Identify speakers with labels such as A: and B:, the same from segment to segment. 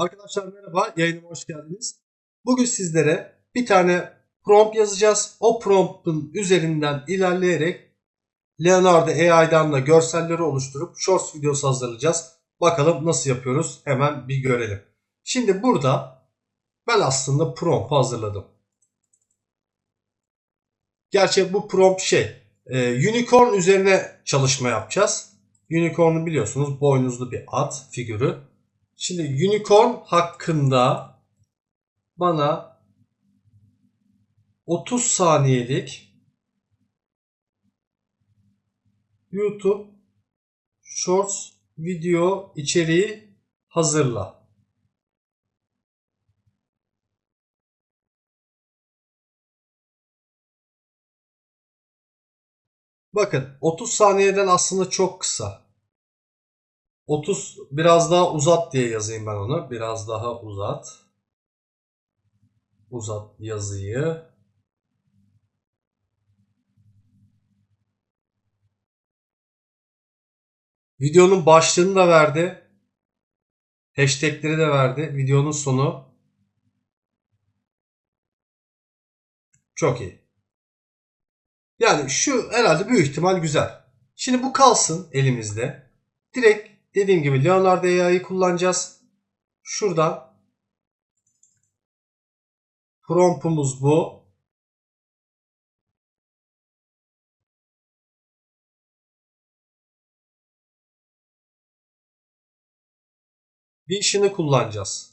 A: Arkadaşlar merhaba, yayınıma hoş geldiniz. Bugün sizlere bir tane prompt yazacağız. O promptun üzerinden ilerleyerek Leonardo AI'dan da görselleri oluşturup Shorts videosu hazırlayacağız. Bakalım nasıl yapıyoruz hemen bir görelim. Şimdi burada ben aslında prompt hazırladım. Gerçi bu prompt şey, e, unicorn üzerine çalışma yapacağız. Unicorn'u biliyorsunuz boynuzlu bir at figürü. Şimdi unicorn hakkında bana 30 saniyelik YouTube Shorts video içeriği hazırla. Bakın 30 saniyeden aslında çok kısa. 30 biraz daha uzat diye yazayım ben onu. Biraz daha uzat. Uzat yazıyı. Videonun başlığını da verdi. Hashtagleri de verdi. Videonun sonu. Çok iyi. Yani şu herhalde büyük ihtimal güzel. Şimdi bu kalsın elimizde. Direkt dediğim gibi Leonardo AI'yi kullanacağız. Şuradan promptumuz bu. Vision'ı kullanacağız.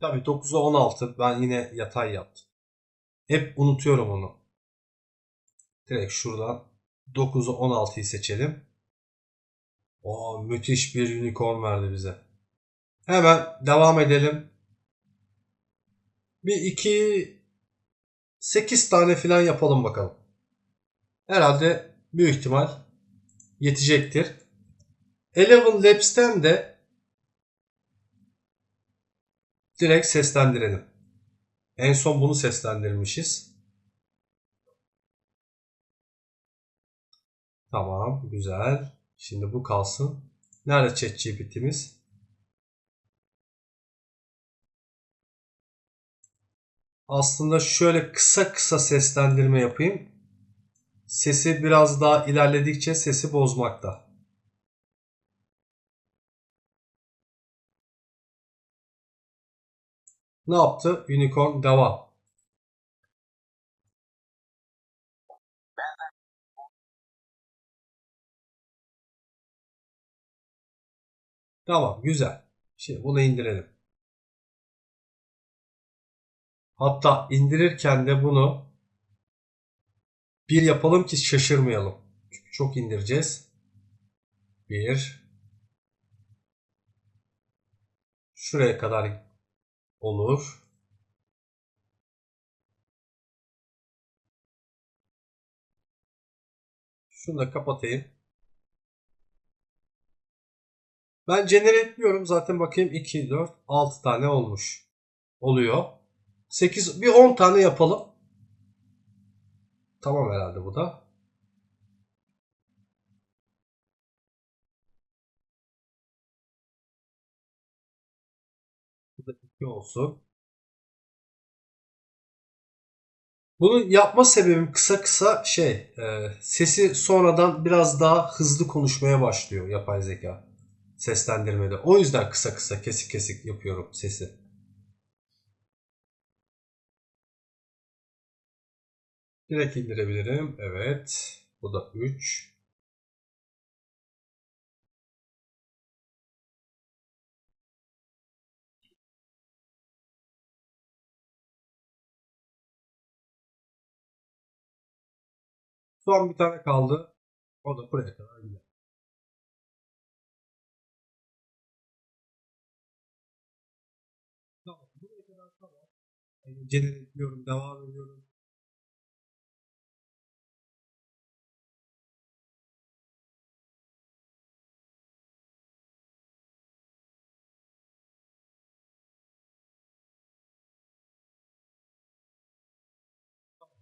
A: Tabii 9'a 16 ben yine yatay yaptım. Hep unutuyorum onu. Direkt şuradan 9'u 16'yı seçelim. Oo, müthiş bir unicorn verdi bize. Hemen devam edelim. Bir 2 8 tane falan yapalım bakalım. Herhalde büyük ihtimal yetecektir. Eleven Labs'ten de direkt seslendirelim. En son bunu seslendirmişiz. Tamam, güzel. Şimdi bu kalsın. Nerede ChatGPT'miz? Aslında şöyle kısa kısa seslendirme yapayım. Sesi biraz daha ilerledikçe sesi bozmakta. Ne yaptı? Unicorn devam. Tamam güzel. Şimdi bunu indirelim. Hatta indirirken de bunu bir yapalım ki şaşırmayalım. Çünkü çok indireceğiz. Bir. Şuraya kadar olur. Şunu da kapatayım. Ben generate etmiyorum. Zaten bakayım 2, 4, 6 tane olmuş. Oluyor. 8, bir 10 tane yapalım. Tamam herhalde bu da. Bu da 2 olsun. Bunu yapma sebebim kısa kısa şey, e, sesi sonradan biraz daha hızlı konuşmaya başlıyor yapay zeka seslendirmede. O yüzden kısa kısa kesik kesik yapıyorum sesi. Direkt indirebilirim. Evet. Bu da 3. Son bir tane kaldı. O da buraya kadar gider. Yani generate ediyorum. Devam ediyorum.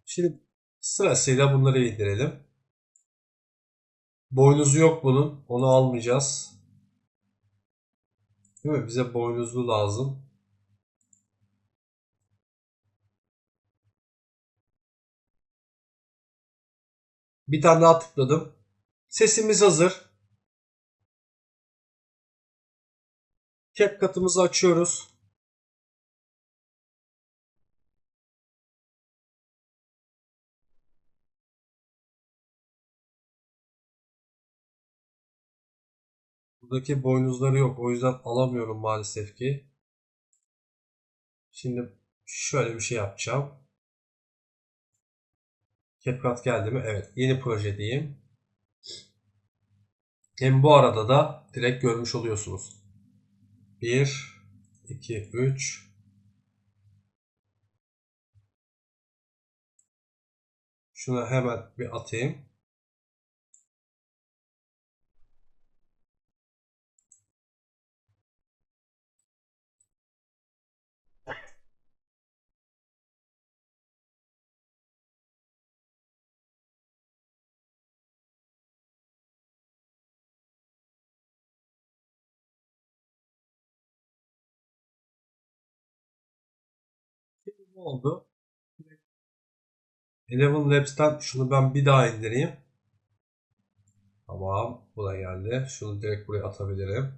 A: Şimdi sırasıyla bunları indirelim. Boynuzu yok bunun. Onu almayacağız. Değil mi? Bize boynuzlu lazım. Bir tane daha tıkladım. Sesimiz hazır. CapCut'ımızı açıyoruz. Buradaki boynuzları yok. O yüzden alamıyorum maalesef ki. Şimdi şöyle bir şey yapacağım. CapCut geldi mi? Evet. Yeni proje diyeyim. Hem bu arada da direkt görmüş oluyorsunuz. 1 2 3 Şuna hemen bir atayım. Ne oldu? Eleven Labs'ten şunu ben bir daha indireyim. Tamam. Bu da geldi. Şunu direkt buraya atabilirim.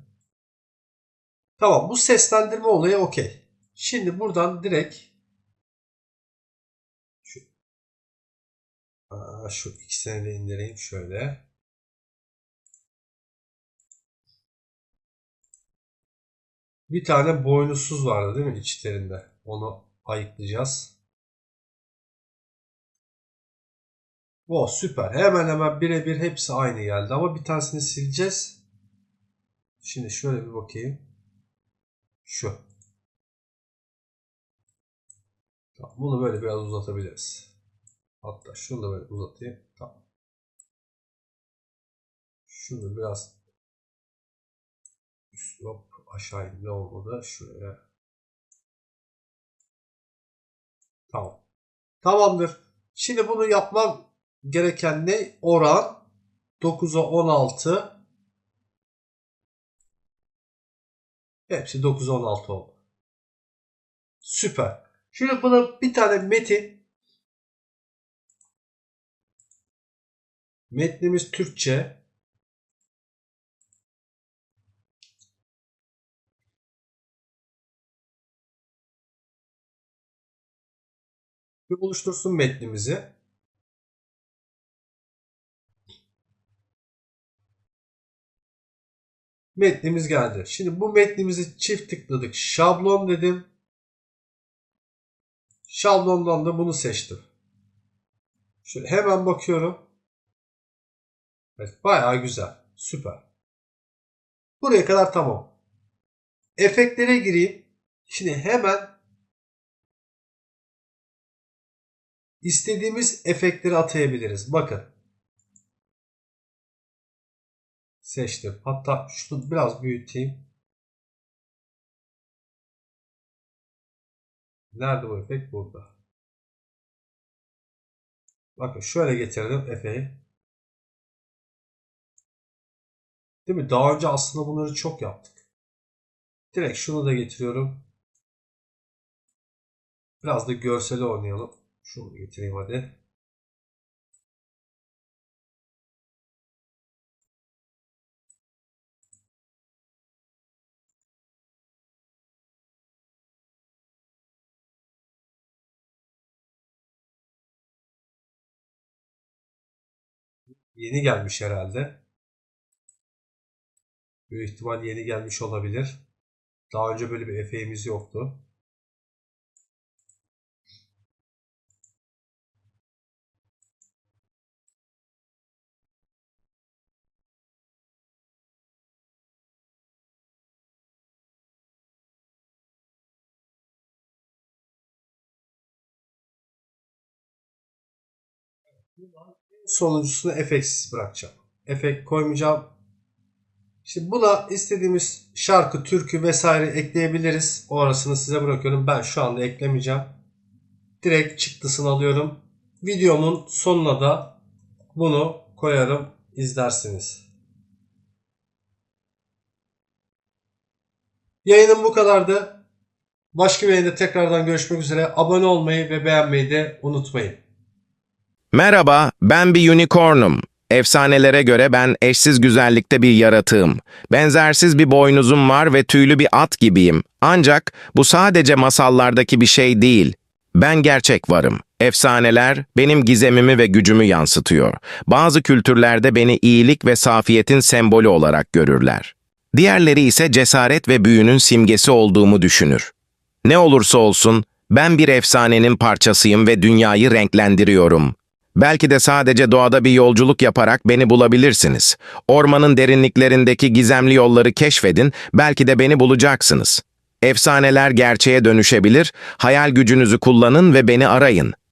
A: Tamam. Bu seslendirme olayı okey. Şimdi buradan direkt şu, şu ikisini de indireyim şöyle. Bir tane boynuzsuz vardı değil mi içlerinde? Onu ayıklayacağız. O süper. Hemen hemen birebir hepsi aynı geldi ama bir tanesini sileceğiz. Şimdi şöyle bir bakayım. Şu. Tamam, bunu böyle biraz uzatabiliriz. Hatta şunu da böyle uzatayım. Tamam. Şunu biraz üst hop aşağı indi olmadı. Şuraya. Tamam. Tamamdır. Şimdi bunu yapmam gereken ne? Oran 9'a 16 Hepsi 9'a 16 oldu. Süper. Şimdi buna bir tane metin Metnimiz Türkçe. Bir oluştursun metnimizi. Metnimiz geldi. Şimdi bu metnimizi çift tıkladık. Şablon dedim. Şablondan da bunu seçtim. Şöyle hemen bakıyorum. Evet, bayağı güzel. Süper. Buraya kadar tamam. Efektlere gireyim. Şimdi hemen istediğimiz efektleri atayabiliriz. Bakın. Seçtim. Hatta şunu biraz büyüteyim. Nerede bu efekt? Burada. Bakın şöyle getirdim efeyi. Değil mi? Daha önce aslında bunları çok yaptık. Direkt şunu da getiriyorum. Biraz da görseli oynayalım. Şunu getireyim hadi. Yeni gelmiş herhalde. Büyük ihtimal yeni gelmiş olabilir. Daha önce böyle bir efeğimiz yoktu. Sonuncusunu efektsiz bırakacağım. Efekt koymayacağım. Şimdi buna istediğimiz şarkı, türkü vesaire ekleyebiliriz. O arasını size bırakıyorum. Ben şu anda eklemeyeceğim. Direkt çıktısını alıyorum. Videomun sonuna da bunu koyarım. izlersiniz. Yayınım bu kadardı. Başka bir yayında tekrardan görüşmek üzere. Abone olmayı ve beğenmeyi de unutmayın.
B: Merhaba, ben bir unicornum. Efsanelere göre ben eşsiz güzellikte bir yaratığım. Benzersiz bir boynuzum var ve tüylü bir at gibiyim. Ancak bu sadece masallardaki bir şey değil. Ben gerçek varım. Efsaneler benim gizemimi ve gücümü yansıtıyor. Bazı kültürlerde beni iyilik ve safiyetin sembolü olarak görürler. Diğerleri ise cesaret ve büyünün simgesi olduğumu düşünür. Ne olursa olsun, ben bir efsanenin parçasıyım ve dünyayı renklendiriyorum. Belki de sadece doğada bir yolculuk yaparak beni bulabilirsiniz. Ormanın derinliklerindeki gizemli yolları keşfedin, belki de beni bulacaksınız. Efsaneler gerçeğe dönüşebilir, hayal gücünüzü kullanın ve beni arayın.